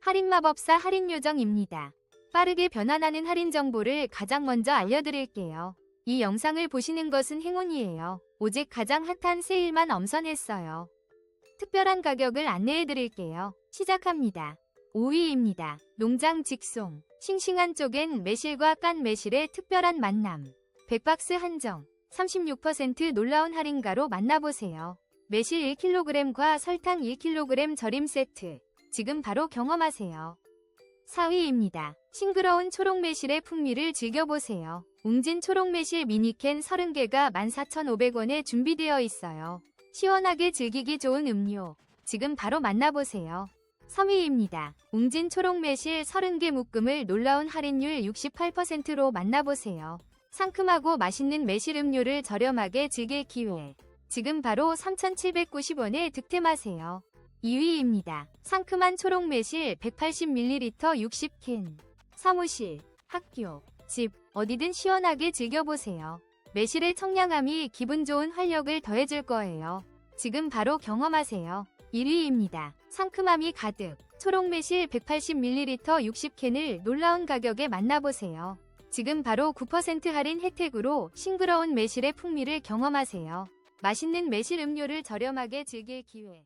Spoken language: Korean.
할인마법사 할인요정입니다. 빠르게 변환하는 할인 정보를 가장 먼저 알려드릴게요. 이 영상을 보시는 것은 행운이에요. 오직 가장 핫한 세일만 엄선했어요. 특별한 가격을 안내해드릴게요. 시작합니다. 5위입니다. 농장 직송. 싱싱한 쪽엔 매실과 깐 매실의 특별한 만남. 100박스 한정. 36% 놀라운 할인가로 만나보세요. 매실 1kg과 설탕 1kg 절임 세트. 지금 바로 경험하세요. 4위입니다. 싱그러운 초록 매실의 풍미를 즐겨보세요. 웅진 초록 매실 미니캔 30개가 14,500원에 준비되어 있어요. 시원하게 즐기기 좋은 음료. 지금 바로 만나보세요. 3위입니다. 웅진 초록 매실 30개 묶음을 놀라운 할인율 68%로 만나보세요. 상큼하고 맛있는 매실 음료를 저렴하게 즐길 기회. 지금 바로 3,790원에 득템하세요. 2위입니다. 상큼한 초록 매실 180ml 60캔. 사무실, 학교, 집, 어디든 시원하게 즐겨보세요. 매실의 청량함이 기분 좋은 활력을 더해줄 거예요. 지금 바로 경험하세요. 1위입니다. 상큼함이 가득. 초록 매실 180ml 60캔을 놀라운 가격에 만나보세요. 지금 바로 9% 할인 혜택으로 싱그러운 매실의 풍미를 경험하세요. 맛있는 매실 음료를 저렴하게 즐길 기회.